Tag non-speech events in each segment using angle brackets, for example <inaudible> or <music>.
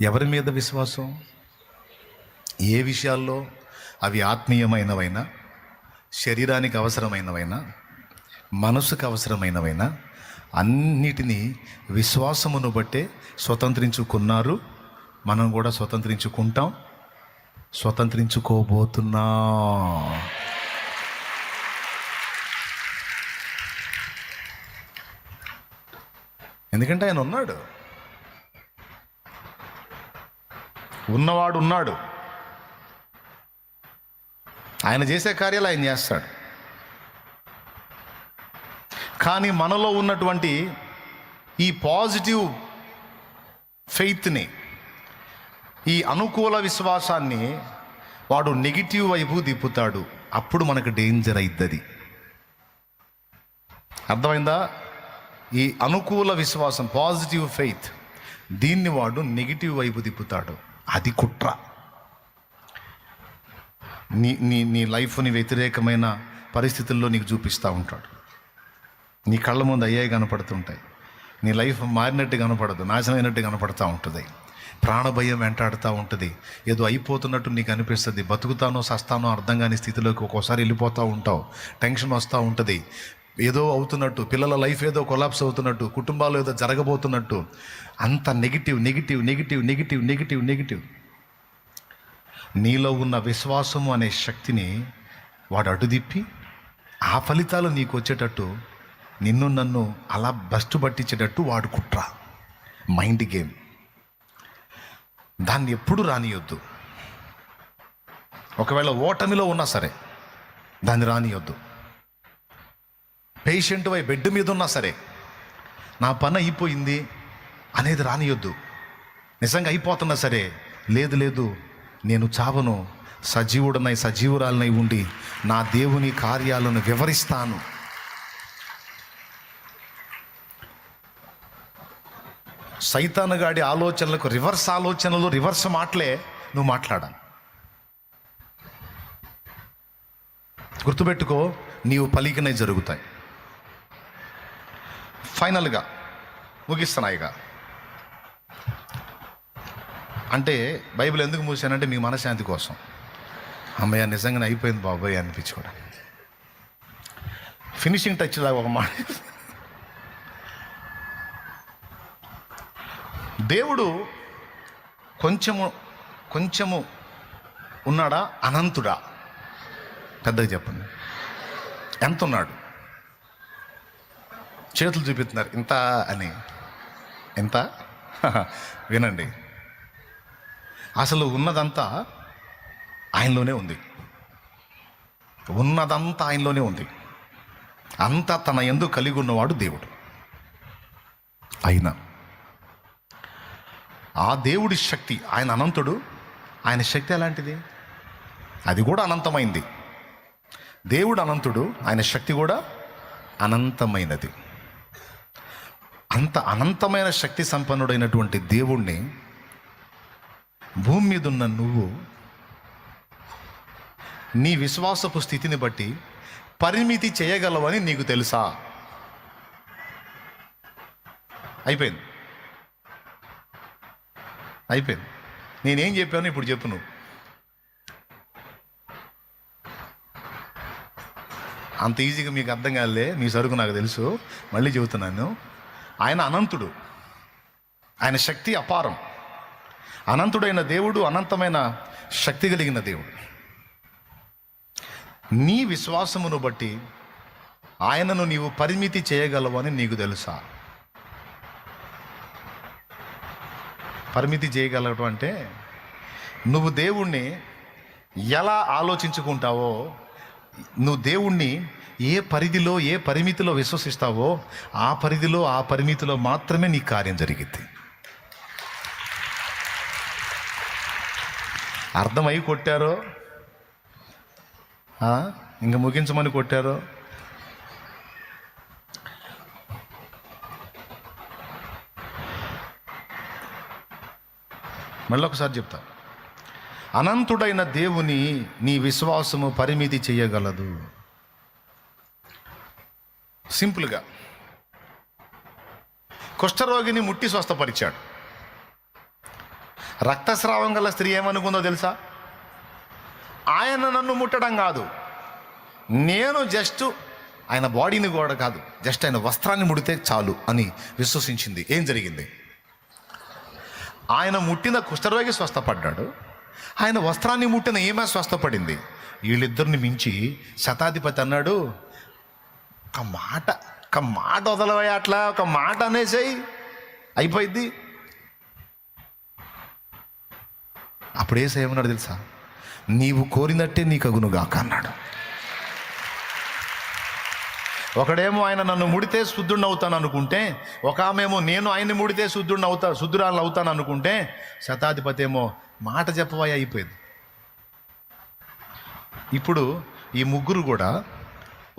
ఎవరి మీద విశ్వాసం? ఏ విషయాల్లో అవి ఆత్మీయమైనవైనా శరీరానికి అవసరమైనవైనా మనసుకు అవసరమైనవైనా అన్నిటినీ విశ్వాసమును బట్టే స్వతంత్రించుకున్నారు. మనం కూడా స్వతంత్రించుకుంటాం. స్వతంత్రించుకోబోతున్నా. ఎందుకంటే ఆయన ఉన్నాడు. ఉన్నవాడు ఉన్నాడు ఆయన చేసే కార్యాలు ఆయన చేస్తాడు. కానీ మనలో ఉన్నటువంటి ఈ పాజిటివ్ ఫెయిత్ని ఈ అనుకూల విశ్వాసాన్ని వాడు నెగిటివ్ వైపు దిప్పుతాడు అప్పుడు మనకు డేంజర్ అవుతుంది అర్థమైందా? ఈ అనుకూల విశ్వాసం పాజిటివ్ ఫెయిత్ దీన్ని వాడు నెగిటివ్ వైపు తిప్పుతాడు. అది కుట్ర. నీ నీ నీ లైఫ్ని వ్యతిరేకమైన పరిస్థితుల్లో నీకు చూపిస్తూ ఉంటాడు. నీ కళ్ళ ముందు అయ్యాయి కనపడుతుంటాయి. నీ లైఫ్ మారినట్టు కనపడదు నాశనమైనట్టు కనపడుతూ ఉంటుంది. ప్రాణభయం వెంటాడుతూ ఉంటుంది. ఏదో అయిపోతున్నట్టు నీకు అనిపిస్తుంది. బతుకుతానో సస్తానో అర్థం కాని స్థితిలోకి ఒక్కోసారి వెళ్ళిపోతూ ఉంటావు. టెన్షన్ వస్తూ ఉంటుంది. ఏదో అవుతున్నట్టు పిల్లల లైఫ్ ఏదో కొలాప్స్ అవుతున్నట్టు కుటుంబాలు ఏదో జరగబోతున్నట్టు అంత negative negative negative negative negative negative. నీలో ఉన్న విశ్వాసము అనే శక్తిని వాడు అడుదిప్పి ఆ ఫలితాలు నీకు వచ్చేటట్టు నిన్ను నన్ను అలా బస్టు పట్టించేటట్టు వాడు కుట్ర. Mind game. దాన్ని ఎప్పుడు రానియొద్దు. ఒకవేళ ఓటమిలో ఉన్నా సరే దాన్ని రానియొద్దు. పేషెంట్ వై బెడ్ మీద ఉన్నా సరే నా పని అయిపోయింది అనేది రానియొద్దు. నిజంగా అయిపోతున్నా సరే లేదు లేదు నేను చావను సజీవుడనై సజీవురాలనై ఉండి నా దేవుని కార్యాలను వివరిస్తాను. సైతానగాడి ఆలోచనలకు రివర్స్ ఆలోచనలు రివర్స్ మాటలే నువ్వు మాట్లాడాలి. గుర్తుపెట్టుకో నీవు పలికినవి జరుగుతాయి. ఫైనల్గా ముగిస్తున్నాయిగా అంటే బైబిల్ ఎందుకు మూసానంటే మీ మనశ్శాంతి కోసం. అమ్మయ్య నిజంగానే అయిపోయింది బాబోయ్ అనిపించుకోవడం. ఫినిషింగ్ టచ్ లాగా ఒక మాట. దేవుడు కొంచెము కొంచెము ఉన్నాడా? అనంతుడా? పెద్దగా చెప్పండి. ఎంత ఉన్నాడు చేతులు చూపిస్తున్నారు. ఇంత అని. ఎంత <laughs> వినండి. అసలు ఉన్నదంతా ఆయనలోనే ఉంది. ఉన్నదంతా ఆయనలోనే ఉంది. అంతా తన ఎందు కలిగి ఉన్నవాడు దేవుడు. అయినా ఆ దేవుడి శక్తి ఆయన అనంతుడు. ఆయన శక్తి ఎలాంటిది? అది కూడా అనంతమైంది. దేవుడు అనంతుడు. ఆయన శక్తి కూడా అనంతమైనది. అంత అనంతమైన శక్తి సంపన్నుడైనటువంటి దేవుణ్ణి భూమి మీద ఉన్న నువ్వు నీ విశ్వాసపు స్థితిని బట్టి పరిమితి చేయగలవని నీకు తెలుసా? అయిపోయింది. అయిపోయింది. నేనేం చెప్పాను ఇప్పుడు చెప్పు నువ్వు. అంత ఈజీగా మీకు అర్థం కాదులే మీ సరుకు నాకు తెలుసు. మళ్ళీ చెబుతున్నాను. ఆయన అనంతుడు. ఆయన శక్తి అపారం. అనంతుడైన దేవుడు అనంతమైన శక్తి కలిగిన దేవుడు. నీ విశ్వాసమును బట్టి ఆయనను నీవు పరిమితి చేయగలవని నీకు తెలుసా? పరిమితి చేయగలగటం అంటే నువ్వు దేవుణ్ణి ఎలా ఆలోచించుకుంటావో నువ్వు దేవుణ్ణి ఏ పరిధిలో ఏ పరిమితిలో విశ్వసిస్తావో ఆ పరిధిలో ఆ పరిమితిలో మాత్రమే నీ కార్యం జరిగింది అర్థమై కొట్టారో? ఇంకా ముగించమని కొట్టారో? మళ్ళీ ఒకసారి చెప్తా. అనంతుడైన దేవుని నీ విశ్వాసము పరిమితి చేయగలదు. సింపుల్గా. కుష్ఠరోగిని ముట్టి స్వస్థపరిచాడు. రక్తస్రావం గల స్త్రీ ఏమనుకుందో తెలుసా? ఆయన నన్ను ముట్టడం కాదు. నేను జస్ట్ ఆయన బాడీని కూడా కాదు. జస్ట్ ఆయన వస్త్రాన్ని ముడితే చాలు అని విశ్వసించింది. ఏం జరిగింది? ఆయన ముట్టిన కుష్ఠరోగి స్వస్థపడ్డాడు. ఆయన వస్త్రాన్ని ముట్టిన ఏమే స్వస్థపడింది. వీళ్ళిద్దరిని మించి శతాధిపతి అన్నాడు. ఒక మాట ఒక మాట వదలవయ్య అట్లా ఒక మాట అనేసేయి. అయిపోయింది అప్పుడు ఏసై తెలుసా? నీవు కోరినట్టే నీకు అగునుగాక అన్నాడు. ఒకడేమో ఆయన నన్ను ముడితే శుద్ధుడిని అవుతాను అనుకుంటే ఒక ఆమెమో నేను ఆయన్ని ముడితే శుద్ధుడిని అవుతా శుద్ధురాలను అవుతాను అనుకుంటే శతాధిపతి ఏమో మాట చెప్పవయ్య అయిపోయింది. ఇప్పుడు ఈ ముగ్గురు కూడా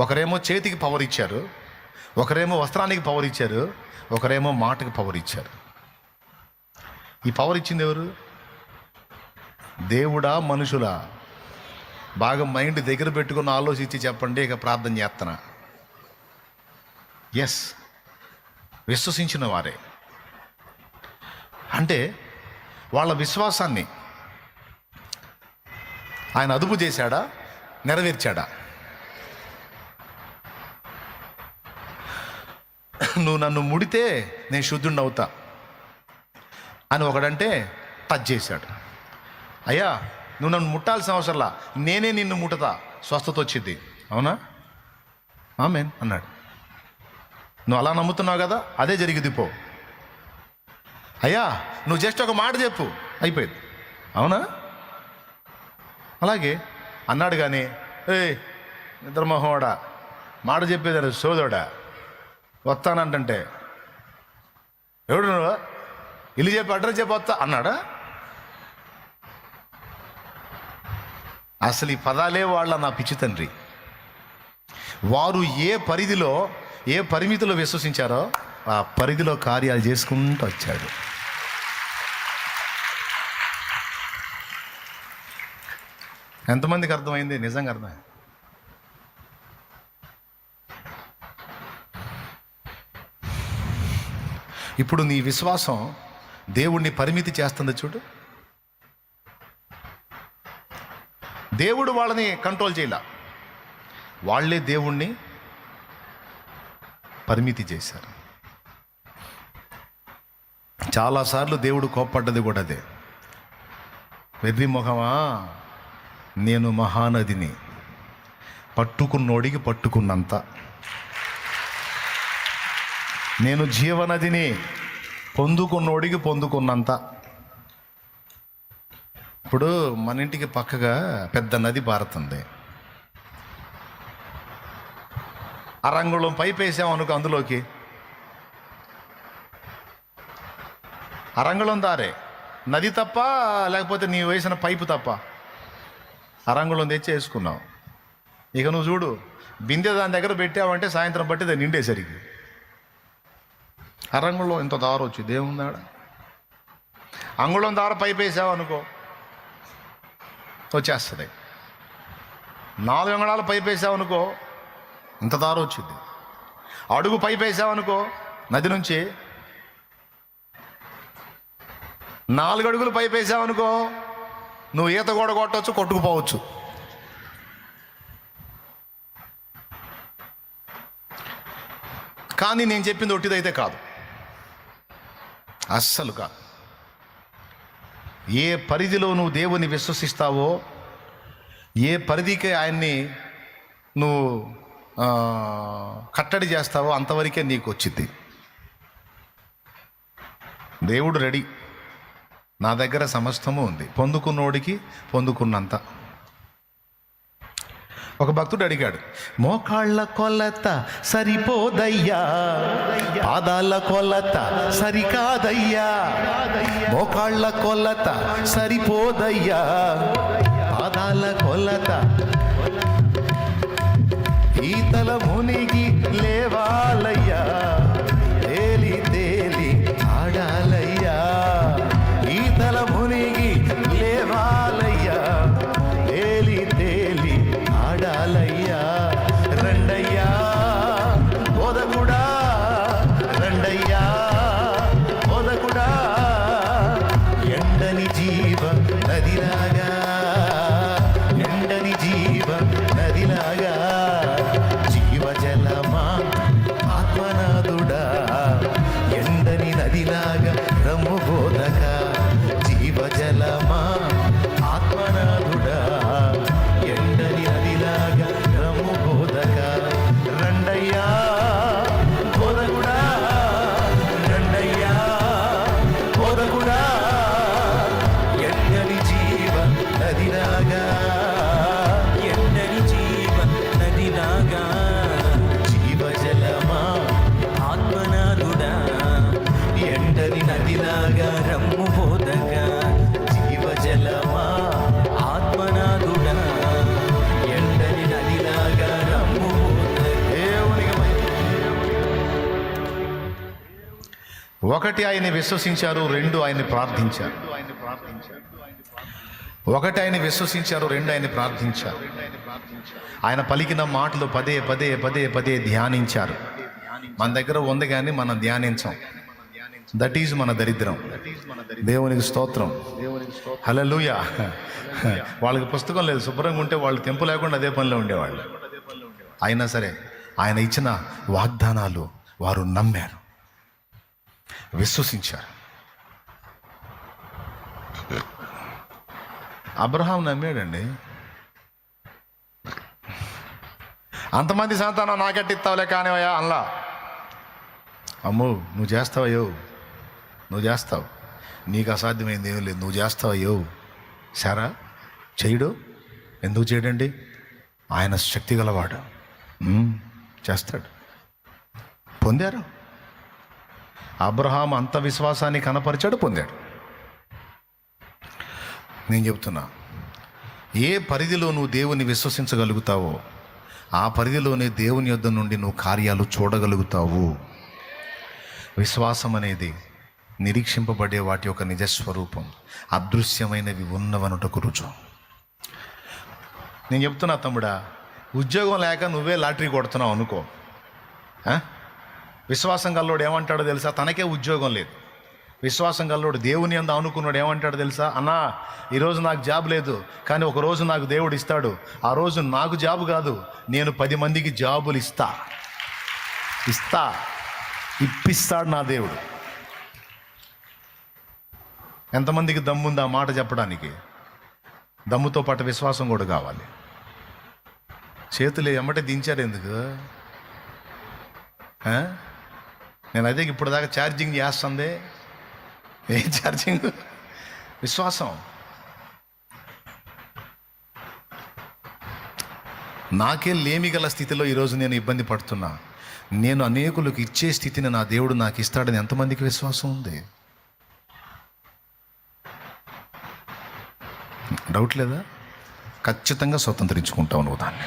ఒకరేమో చేతికి పవర్ ఇచ్చారు ఒకరేమో వస్త్రానికి పవర్ ఇచ్చారు ఒకరేమో మాటకి పవర్ ఇచ్చారు. ఈ పవర్ ఇచ్చింది ఎవరు? దేవుడా మనుషులా? బాగా మైండ్ దగ్గర పెట్టుకుని ఆలోచించి చెప్పండి ఇక ప్రార్థన చేస్తున్నా. ఎస్ విశ్వసించిన వారే. అంటే వాళ్ళ విశ్వాసాన్ని ఆయన అదుపు చేశాడా నెరవేర్చాడా? నువ్వు నన్ను ముడితే నేను శుద్ధుడిని అవుతా అని ఒకడంటే టచ్ చేశాడు. అయ్యా నువ్వు నన్ను ముట్టాల్సిన అవసరంలా? నేనే నిన్ను ముట్టతా. స్వస్థత వచ్చింది. అవునా? ఆమెన్ అన్నాడు. నువ్వు అలా నమ్ముతున్నావు కదా? అదే జరిగింది పో. అయ్యా నువ్వు జస్ట్ ఒక మాట చెప్పు. అయిపోయింది. అవునా? అలాగే అన్నాడు కానీ ఏ నిద్రమోహోడా మాట చెప్పేదాడు సోదోడా వస్తానంటే ఎవడు నువ్వు? ఇల్లు చెప్పి అడ్రస్ చెప్పి వస్తా అన్నాడా? అసలు ఈ పదాలే వాళ్ళ నా పిచ్చి తండ్రి. వారు ఏ పరిధిలో ఏ పరిమితిలో విశ్వసించారో ఆ పరిధిలో కార్యాలు చేసుకుంటూ వచ్చాడు. ఎంతమందికి అర్థమైంది? నిజంగా అర్థమైంది. ఇప్పుడు నీ విశ్వాసం దేవుణ్ణి పరిమితి చేస్తుంది చూడు. దేవుడు వాళ్ళని కంట్రోల్ చేయాల. వాళ్ళే దేవుణ్ణి పరిమితి చేశారు. చాలాసార్లు దేవుడు కోప్పడ్డది కూడా అదే. వెర్రి మొహమా నేను మహానదిని. పట్టుకున్నోడికి పట్టుకున్నంత. నేను జీవనదిని పొందుకున్నోడికి పొందుకున్నంత. ఇప్పుడు మన ఇంటికి పక్కగా పెద్ద నది పారుతుంది. అరంగుళం పైపు వేసాం అనుకో అందులోకి. అరంగుళం దారే. నది తప్ప లేకపోతే నీ వేసిన పైపు తప్ప. అరంగుళం తెచ్చి వేసుకున్నావు ఇక నువ్వు చూడు బిందె దాని దగ్గర పెట్టావంటే సాయంత్రం బట్టి దాన్ని నిండేసరికి. అరంగుళం ఇంత దారు వచ్చింది ఏముందాడ అంగుళం దార పైపేసావనుకో అనుకో. వచ్చేస్తుంది. నాలుగు అంగళాలు పైపు వేసావనుకో ఇంత దారు వచ్చింది. అడుగు పైపు వేసావనుకో నది నుంచి నాలుగు అడుగులు పైపు వేసావనుకో నువ్వు ఈత కూడా కొట్టవచ్చు కొట్టుకుపోవచ్చు. కానీ నేను చెప్పింది ఒట్టిదైతే కాదు. అస్సలు కాదు. ఏ పరిధిలో నువ్వు దేవుని విశ్వసిస్తావో ఏ పరిధికి ఆయన్ని నువ్వు కట్టడి చేస్తావో అంతవరకే నీకు వచ్చింది. దేవుడు రెడీ. నా దగ్గర సమస్తము ఉంది. పొందుకున్నోడికి పొందుకున్నంత. ఒక భక్తుడు అడిగాడు మోకాళ్ళ కొలత సరిపోదయ్యా? పాదాల కొలత సరికాదయ్యా? మోకాళ్ళ కొలత సరిపోదయ్యా? పాదాల కొలత. ఈతల మునిగి నదిలాగా ఎండని జీవి ఒకటి ఆయన విశ్వసించారు రెండు ఆయన్ని ప్రార్థించారు. ఒకటి ఆయన విశ్వసించారు రెండు ఆయన ప్రార్థించారు. ఆయన పలికిన మాటలు పదే పదే పదే పదే ధ్యానించారు. మన దగ్గర ఉంది కానీ మనం ధ్యానించాం. దట్ ఈజ్ మన దరిద్రం. దేవునికి స్తోత్రం. హలలుయ వాళ్ళకి పుస్తకం లేదు శుభ్రంగా ఉంటే వాళ్ళు తెంపు లేకుండా అదే పనిలో ఉండేవాళ్ళు. అయినా సరే ఆయన ఇచ్చిన వాగ్దానాలు వారు నమ్మారు. విశ్వసించారు. అబ్రహాం నమ్మాడండి. అంతమంది సంతానం నాకెట్టిస్తావులే కానివయ్యా అల్లా అమ్మో నువ్వు చేస్తావయ్యో. నువ్వు చేస్తావు. నీకు అసాధ్యమైంది ఏమీ లేదు. నువ్వు చేస్తావయ్యో. సారా చేయడు? ఎందుకు చేయడండి? ఆయన శక్తి గలవాడు. ఉమ్, చేస్తాడు. పొందారు? అబ్రహాం అంత విశ్వాసాన్ని కనపరిచాడు పొందాడు. నేను చెప్తున్నా ఏ పరిధిలో నువ్వు దేవుని విశ్వసించగలుగుతావో ఆ పరిధిలోనే దేవుని యొద్ద నుండి నువ్వు కార్యాలు చూడగలుగుతావు. విశ్వాసం అనేది నిరీక్షింపబడే వాటి యొక్క నిజస్వరూపం అదృశ్యమైనవి ఉన్నవనుటకు రుజువు. నేను చెప్తున్నా తమ్ముడా ఉద్యోగం లేక నువ్వే లాటరీ కొడుతున్నావు అనుకో. విశ్వాసం గల్లోడు ఏమంటాడో తెలుసా? తనకే ఉద్యోగం లేదు. విశ్వాసం గల్లోడు దేవుని అందు అనుకున్నాడు ఏమంటాడో తెలుసా? అన్నా ఈరోజు నాకు జాబ్ లేదు కానీ ఒక రోజు నాకు దేవుడు ఇస్తాడు. ఆ రోజు నాకు జాబ్ కాదు నేను పది మందికి జాబులు ఇస్తా. ఇస్తా. ఇప్పిస్తాడు నా దేవుడు. ఎంతమందికి దమ్ముంది ఆ మాట చెప్పడానికి? దమ్ముతో పాటు విశ్వాసం కూడా కావాలి. చేతులు ఎమ్మటే దించారు ఎందుకు? నేను అదే ఇప్పుడు దాకా ఛార్జింగ్ చేస్తుంది. ఏ ఛార్జింగ్? విశ్వాసం. నాకే లేమి గల స్థితిలో ఈరోజు నేను ఇబ్బంది పడుతున్నా. నేను అనేకులకు ఇచ్చే స్థితిని నా దేవుడు నాకు ఇస్తాడని ఎంతమందికి విశ్వాసం ఉంది? డౌట్ లేదా? ఖచ్చితంగా స్వతంత్రించుకుంటావు నువ్వు దాన్ని.